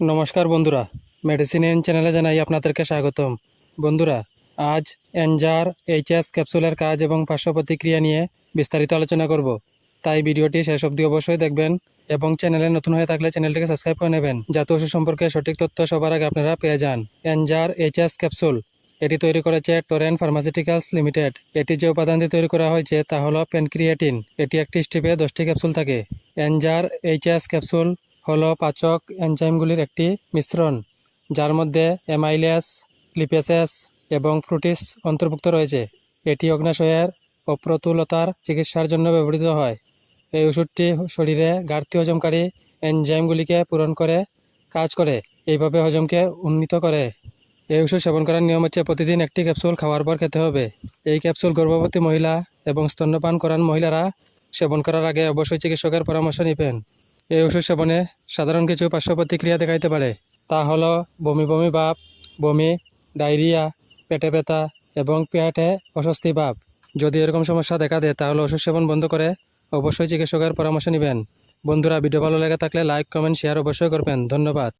নমস্কার বন্ধুরা medicine in চ্যানেলে জানাই আপনাদেরকে স্বাগতম। বন্ধুরা, আজ এনজার এইচএস ক্যাপসুলের কাজ এবং পার্শ্ব প্রতিক্রিয়া নিয়ে বিস্তারিত আলোচনা করব। তাই ভিডিওটি শেষ অবধি অবশ্যই দেখবেন এবং চ্যানেলে নতুন হয়ে থাকলে চ্যানেলটিকে সাবস্ক্রাইব করে নেবেন, যাতে ওষুধ সম্পর্কে সঠিক তথ্য সবার আগে আপনারা পেয়ে যান। এনজার এইচএস ক্যাপসুল এটি তৈরি করেছে টোরেন ফার্মাসিউটিক্যালস লিমিটেড এটি যে উপাদান দিয়ে তৈরি করা হয়েছে তা হলো পেনক্রিয়েটিন। এটি একটি স্টিপে দশটি ক্যাপসুল থাকে। এনজার এইচএস ক্যাপসুল হলো পাচক এনজাইমগুলির একটি মিশ্রণ, যার মধ্যে অ্যামাইলেস, লিপেসেস এবং ফ্রুটিস অন্তর্ভুক্ত রয়েছে। এটি অগ্নাশয়ের অপ্রতুলতার চিকিৎসার জন্য ব্যবহৃত হয়। এই ওষুধটি শরীরে ঘাটতি হজমকারী এনজাইমগুলিকে পূরণ করে, কাজ করে, এইভাবে হজমকে উন্নীত করে। এই ওষুধ সেবন করার নিয়ম হচ্ছে প্রতিদিন একটি ক্যাপসুল খাওয়ার পর খেতে হবে। এই ক্যাপসুল গর্ভবতী মহিলা এবং স্তন্যপান করান মহিলারা সেবন করার আগে অবশ্যই চিকিৎসকের পরামর্শ নেবেন। এই ওষুধ সেবনে সাধারণ কিছু পার্শ্ব প্রতিক্রিয়া দেখাইতে পারে। তা হল বমি বমি ভাব বমি, ডায়রিয়া, পেটে ব্যথা এবং পেটে অস্বস্তি ভাব যদি এরকম সমস্যা দেখা দেয়, তাহলে ওষুধ সেবন বন্ধ করে অবশ্যই চিকিৎসকের পরামর্শ নেবেন। বন্ধুরা, ভিডিও ভালো লেগে থাকলে লাইক, কমেন্ট, শেয়ার অবশ্যই করবেন। ধন্যবাদ।